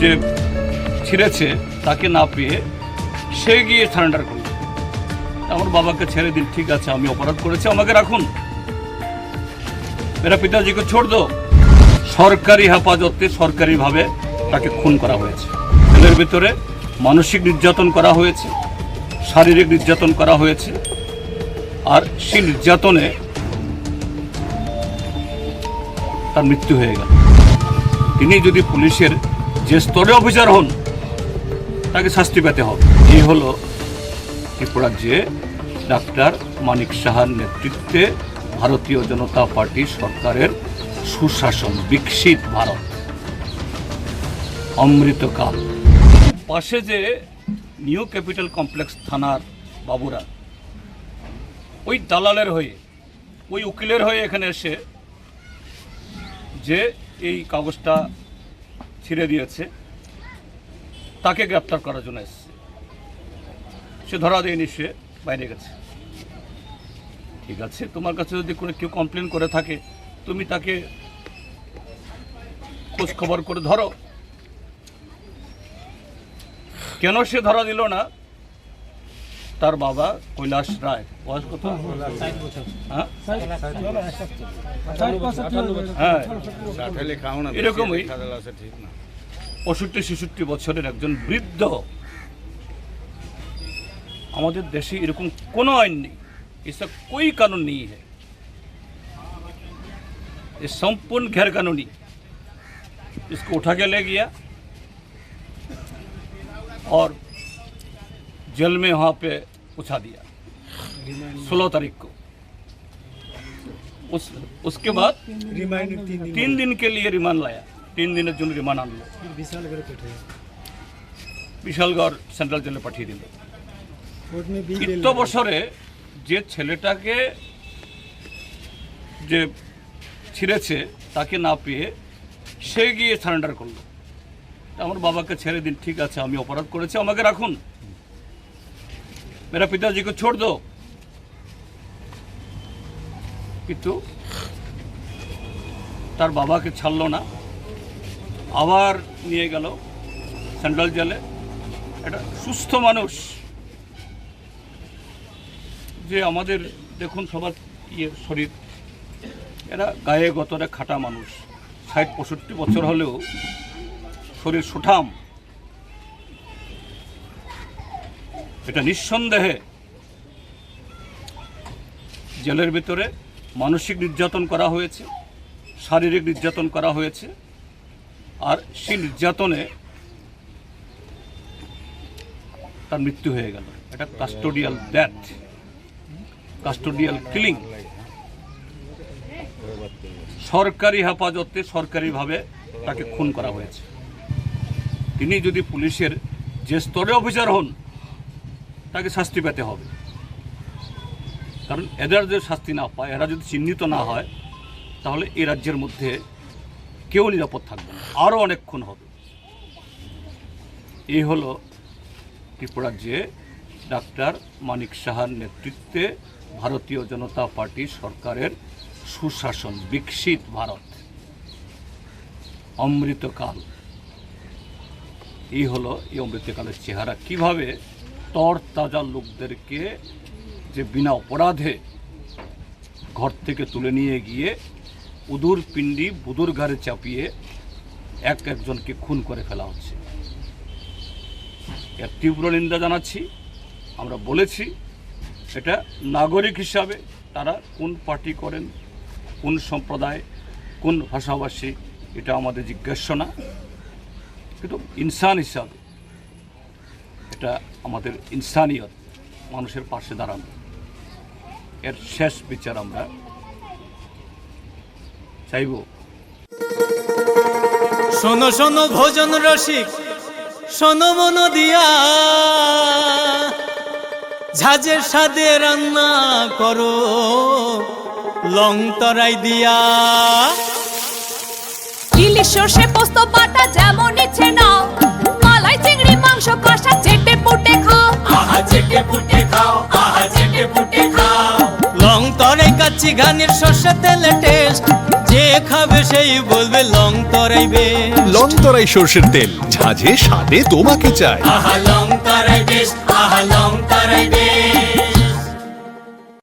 যে ছিঁড়েছে তাকে না পেয়ে সে গিয়ে সারেন্ডার করল। আমার বাবাকে ছেড়ে দিন, ঠিক আছে, আমি অপরাধ করেছি, আমাকে রাখুন। মেরা পিতাজিকে ছোড় দো। সরকারি হেফাজতে সরকারিভাবে তাকে খুন করা হয়েছে। এদের ভিতরে মানসিক নির্যাতন করা হয়েছে, শারীরিক নির্যাতন করা হয়েছে, আর সেই নির্যাতনে তার মৃত্যু হয়ে গেল। তিনি যদি পুলিশের যে স্তরে অফিসার হন, তাকে শাস্তি পেতে হবে। এই হলো ত্রিপুরার যে ডাক্তার মানিক সাহার নেতৃত্বে ভারতীয় জনতা পার্টি সরকারের সুশাসন, বিকশিত ভারত। অমৃতকাল। পাশে যে নিউ ক্যাপিটাল কমপ্লেক্স থানার বাবুরা, ওই দালালের হয়ে, ওই উকিলের হয়ে এখানে এসে যে এই কাগজটা ছিঁড়ে দিয়েছে। তাকে গ্রেপ্তার করার জন্য এসছে। সে ধরা দেয়নি, সে বাইরে গেছে। ঠিক আছে, তোমার কাছে যদি কোনো কেউ কমপ্লেন করে থাকে, তুমি তাকে খোঁজ খবর করে ধরো। কেন সে ধরা দিল না? তার বাবা কৈলাস রায় বয়স কত হ্যাঁ হ্যাঁ এরকমই পঁয়ষট্টি ছেষট্টি বছরের একজন বৃদ্ধ আমাদের দেশে এরকম কোনো আইন নেই ऐसा कोई कानून नहीं है ये संपूर्ण गैर कानूनी इसको उठा के ले गया और जेल में वहाँ पे पहुँचा दिया सोलह तारीख को उस उसके बाद রিমাইন্ডের তিন দিন तीन दिन के लिए रिमांड लाया तीन दिन জন্য রিমান্ড আনলো বিশাল করে পেটে বিশালগড় সেন্ট্রাল জেলে পাঠিয়ে দিল कोर्ट में भी बेल ইত্য বছরে যে ছেলেটাকে যে ছিঁড়েছে তাকে না পেয়ে সে গিয়ে সারেন্ডার করলো আমার বাবাকে ছেড়ে দিন ঠিক আছে আমি অপরাধ করেছি আমাকে রাখুন মেরা পিতাজিকে ছোড় দো কিন্তু তার বাবাকে ছাড়লো না আবার নিয়ে গেল সেন্ট্রাল জেলে একটা সুস্থ মানুষ যে আমাদের দেখুন সবার ইয়ে শরীর এরা গায়ে গতরে খাটা মানুষ ষাট পঁয়ষট্টি বছর হলেও শরীর সুঠাম এটা নিঃসন্দেহে জেলের ভিতরে মানসিক নির্যাতন করা হয়েছে, শারীরিক নির্যাতন করা হয়েছে, আর সেই নির্যাতনে তার মৃত্যু হয়ে গেল। এটা কাস্টোডিয়াল ডেথ কাস্টোডিয়াল কিলিং সরকারি হেফাজতে সরকারিভাবে তাকে খুন করা হয়েছে। তিনি যদি পুলিশের যে স্তরে অফিসার হন তাকে শাস্তি পেতে হবে। কারণ এদের যদি শাস্তি না পায়, এরা যদি চিহ্নিত না হয়, তাহলে এই রাজ্যের মধ্যে কেউ নিরাপদ থাকবে না, আরও অনেকক্ষণ হবে। এই হলো ত্রিপুরার যে ডাক্তার মানিক সাহার নেতৃত্বে ভারতীয় জনতা পার্টি সরকারের সুশাসন, বিকশিত ভারত, অমৃতকাল। এই হলো এই অমৃতকালের চেহারা। কীভাবে তর তাজা লোকদেরকে যে বিনা অপরাধে ঘর থেকে তুলে নিয়ে গিয়ে উদুর পিণ্ডি বুদুর ঘাড়ে চাপিয়ে এক একজনকে খুন করে ফেলা হচ্ছে। এর তীব্র নিন্দা জানাচ্ছি। আমরা বলেছি, এটা নাগরিক হিসাবে তারা কোন পার্টি করেন, কোন সম্প্রদায়, কোন ভাষাভাষী, এটা আমাদের জিজ্ঞাস্য না। কিন্তু ইনসান হিসাবে এটা আমাদের ইনসানিয়ত মানুষের পাশে দাঁড়ানো। এর শেষ বিচার আমরা চাইব। শোনো শোনো ভোজন রসিক শোনো মন দিয়া। ঝাঁঝের সাদে রান্না করো লং তরাই দিয়া। ইলিশ সর্ষে পোস্ত বাটা যেমন ইচ্ছে নাও মালাই চিংড়ি মাংস কষা চেটে চেটে পুটে খাও লং তরে কাচ্চি ঘানির শস্যা তেলে টেস্ট যে খাবে সেই বলবে লং তরাইবে লং তরাই সর্ষের তেল ঝাঁঝে স্বাদে তোমাকে চাই। আহা লং তরাই বেশ আহা লং তরাই বেশ